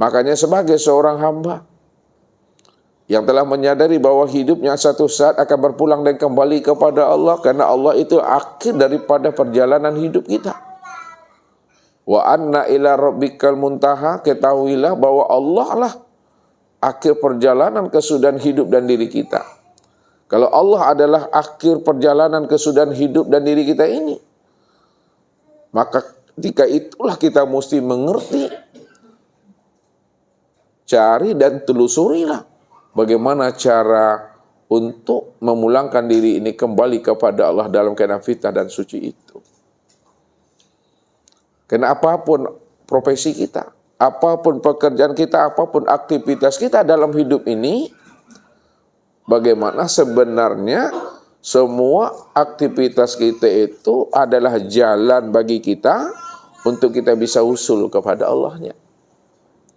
Makanya sebagai seorang hamba yang telah menyadari bahwa hidupnya satu saat akan berpulang dan kembali kepada Allah karena Allah itu akhir daripada perjalanan hidup kita. Wa anna ila rabbikal muntaha ketahuilah bahwa Allah lah akhir perjalanan kesudahan hidup dan diri kita. Kalau Allah adalah akhir perjalanan kesudahan hidup dan diri kita ini, maka ketika itulah kita mesti mengerti, cari dan telusurilah bagaimana cara untuk memulangkan diri ini kembali kepada Allah dalam keadaan fitnah dan suci itu. Karena apa pun profesi kita, apa pun pekerjaan kita, apa pun aktivitas kita dalam hidup ini, bagaimana sebenarnya semua aktivitas kita itu adalah jalan bagi kita untuk kita bisa usul kepada Allahnya.